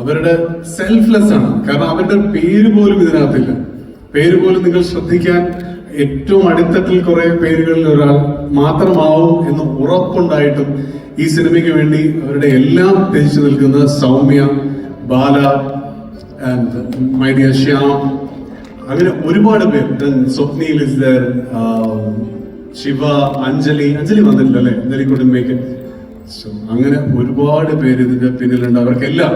അവരുടെ സെൽഫ്ലെസ് ആണ്. കാരണം അവരുടെ പേര് പോലും ഇതിനകത്തില്ല. പേര് പോലും നിങ്ങൾ ശ്രദ്ധിക്കാൻ ഏറ്റവും അടിത്തട്ടിൽ കുറെ പേരുകളിൽ ഒരാൾ മാത്രമാവും എന്ന് ഉറപ്പുണ്ടായിട്ടും ഈ സിനിമയ്ക്ക് വേണ്ടി അവരുടെ എല്ലാം ത്യജിച്ചു നിൽക്കുന്ന Soumya Bala and my dear Shyam. അങ്ങനെ ഒരുപാട് പേർ Then സ്വപ്നയിൽ ഇസ് ദർ ശിവ അഞ്ജലി. അഞ്ജലി വന്നിട്ടില്ല അല്ലെ? അഞ്ജലി കുടുംബയ്ക്ക് അങ്ങനെ ഒരുപാട് പേര് ഇതിന്റെ പിന്നിലുണ്ട്. അവർക്കെല്ലാം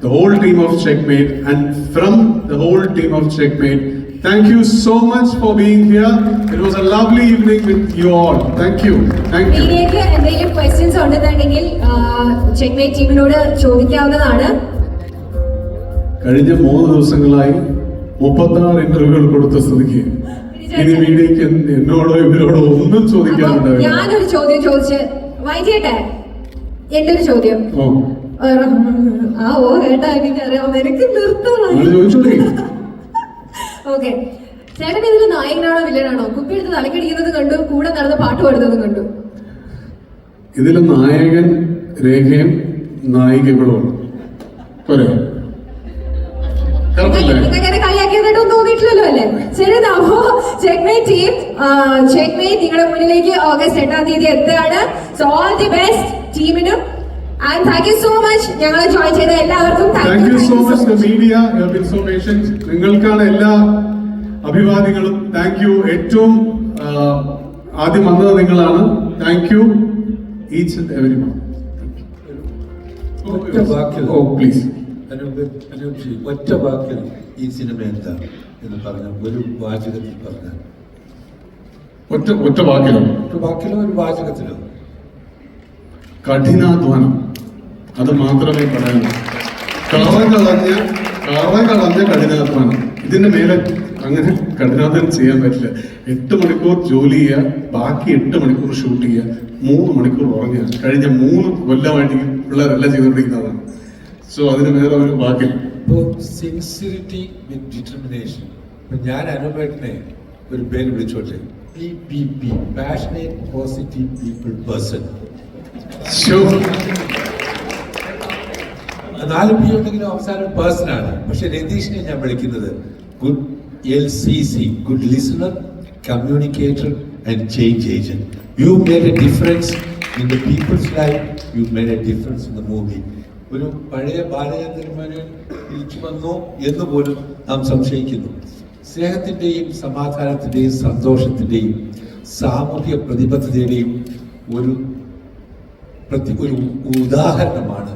the whole team of Checkmate and from the whole team of Checkmate. Thank you so much for being here. It was a lovely evening with you all. Thank you. Thank you. Thank എന്തെങ്കിലും questions ഉണ്ടെന്നുണ്ടെങ്കിൽ checkmate ടീമിനോട് ചോദിക്കാവുന്നതാണ് കഴിഞ്ഞ മൂന്ന് ദിവസങ്ങളായി മുപ്പത്താറ് ഇന്റർവ്യൂകൾ കൊടുത്ത സ്ഥിതിക്ക് ഇനി മീഡിയക്ക് എന്നോടോ ഇവരോടോ ഒന്നും ചോദിക്കാറുണ്ടാവില്ല ഞാനൊരു ചോദ്യം ചോദിച്ച് വൈകിട്ടെ എന്റെ ഒരു ചോദ്യം ആ ഓ കേട്ടാ എനിക്കറിയാം എനിക്ക് നിർത്തണം ഓക്കെ. ചേട്ടൻ ഇതിൽ നായകനാണോ വില്ലനാണോ? കുപ്പി എടുത്ത് തലക്കടിക്കുന്നത് കണ്ടു കൂടെ നടന്ന് പാട്ട് പാടുന്നത് കണ്ടു. ഇതിൽ നായകൻ രേഖയും നായിക ഇവിടെ ടീം ചെക്മേറ്റ് നിങ്ങളുടെ മുന്നിലേക്ക് ഓഗസ്റ്റ് എട്ടാം തീയതി എത്തുകയാണ്. സോ ഓൾ ദി ബെസ്റ്റ് ടീമിനും and thank you so much. ഞങ്ങളെ ജോയിൻ ചെയ്ത എല്ലാവർക്കും thank you so much the media been so patient നിങ്ങൾക്കാണ് എല്ലാ അഭിവാദ്യങ്ങളും താങ്ക് യു ഏറ്റവും ആദ്യം വന്നത് നിങ്ങളാണ്. Thank you each and every one ഒറ്റ വാക്കിൽ. ഓ പ്ലീസ് അനൂപ് അനൂപ്ജി ഒറ്റ വാക്കിൽ ഈ സിനിമ എന്താ എന്ന് പറഞ്ഞ ഒരു വാചകത്തിൽ പറഞ്ഞാൽ ഒറ്റ ഒറ്റ വാക്കിലോ? ഒരു വാക്കിലോ ഒരു വാചകത്തിലോ? കഠിനാധ്വാനം. അത് മാത്രമേ പറയാനുള്ളൂ. കറ കളഞ്ഞ കളഞ്ഞ കഠിനാധ്വാനം. ഇതിന്റെ മേലെ അങ്ങനെ കഠിനാധ്വാനം ചെയ്യാൻ പറ്റില്ല. എട്ട് മണിക്കൂർ ജോലി ചെയ്യുക ബാക്കി എട്ട് മണിക്കൂർ ഷൂട്ട് ചെയ്യുക മൂന്ന് മണിക്കൂർ ഉറങ്ങുക. കഴിഞ്ഞ മൂന്ന് കൊല്ലമായിട്ട് പിള്ളേരെല്ലാം ചെയ്തുകൊണ്ടിരിക്കുന്നതാണ്. സോ അതിന് വേറെ ഒരു വാക്കിൽ ഇപ്പോൾ സിൻസിയറിറ്റി വിത്ത് ഡിറ്റർമിനേഷൻ ഞാൻ അനുഭവത്തിനെ ഒരു പേര് വിളിച്ചോട്ടെ. P P P passionate positive people person നാല് പി ഉണ്ടെങ്കിലും അവസാനം പേഴ്സൺ ആണ്. പക്ഷെ രതീഷിനെ ഞാൻ വിളിക്കുന്നത് good L C C good listener communicator and change agent you made a difference in the people's life you made a difference in the movie ഒരു പഴയ ബാലചന്ദ്രൻ മേനോൻ തിരിച്ചു വന്നു എന്ന് പോലും നാം സംശയിക്കുന്നു. സ്നേഹത്തിന്റെയും സമാധാനത്തിന്റെയും സന്തോഷത്തിന്റെയും സാമൂഹ്യ പ്രതിബദ്ധതയുടെയും ഒരു പ്രതി ഒരു ഉദാഹരണമാണ്